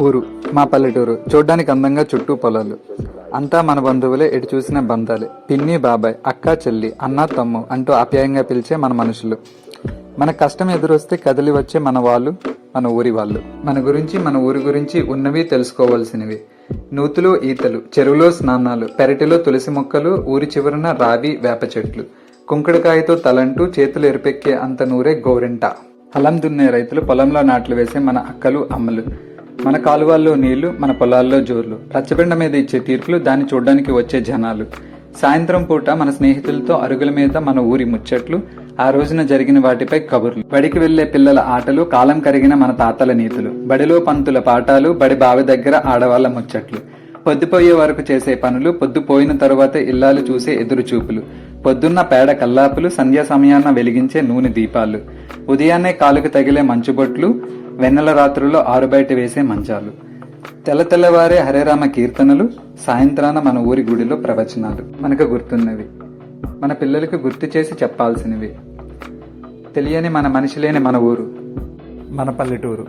ఊరు మా పల్లెటూరు. చూడ్డానికి అందంగా చుట్టూ పొలాలు. అంతా మన బంధువులే ఎటు చూసిన బంధాలే. పిన్ని బాబాయ్ అక్క చెల్లి అన్న తమ్ము అంటూ ఆప్యాయంగా పిలిచే మన మనుషులు. మన కష్టం ఎదురొస్తే కదిలి వచ్చే మన వాళ్ళు మన ఊరి వాళ్ళు. మన గురించి మన ఊరి గురించి ఉన్నవి తెలుసుకోవాల్సినవి. నూతులు ఈతలు చెరువులో స్నానాలు పెరటిలో తులసి మొక్కలు ఊరి చివరన రావి వేప చెట్లు. కుంకుడుకాయతో తలంటూ చేతులు ఎరిపెక్కే అంత నూరే గోరింట. హలం దున్నే రైతులు పొలంలో నాట్లు వేసే మన అక్కలు అమ్మలు. మన కాలువల్లో నీళ్ళు మన పొలాల్లో జోర్లు. రచ్చబండ మీద ఇచ్చే తీర్పులు దాన్ని చూడడానికి వచ్చే జనాలు. సాయంత్రం పూట మన స్నేహితులతో అరుగుల మీద మన ఊరి ముచ్చట్లు ఆ రోజున జరిగిన వాటిపై కబుర్లు. బడికి వెళ్ళే పిల్లల ఆటలు కాలం కరిగిన మన తాతల నీతులు. బడిలో పంతుల పాఠాలు బడి బావి దగ్గర ఆడవాళ్ళ ముచ్చట్లు. పొద్దుపోయే వరకు చేసే పనులు పొద్దుపోయిన తరువాత ఇల్లాలు చూసే ఎదురు చూపులు. పొద్దున్న పేడ కల్లాపులు సంధ్యా సమయాన వెలిగించే నూనె దీపాలు. ఉదయాన్నే కాలుకు తగిలే మంచుబొట్లు వెన్నెల రాత్రుల్లో ఆరుబయట వేసే మంచాలు. తెల్ల తెల్లవారే హరేరామ కీర్తనలు సాయంత్రాన మన ఊరి గుడిలో ప్రవచనాలు. మనకు గుర్తున్నవి. మన పిల్లలకు గుర్తు చేసి చెప్పాల్సినవి. తెలియని మన మనిషి లేని మన ఊరు. మన పల్లెటూరు.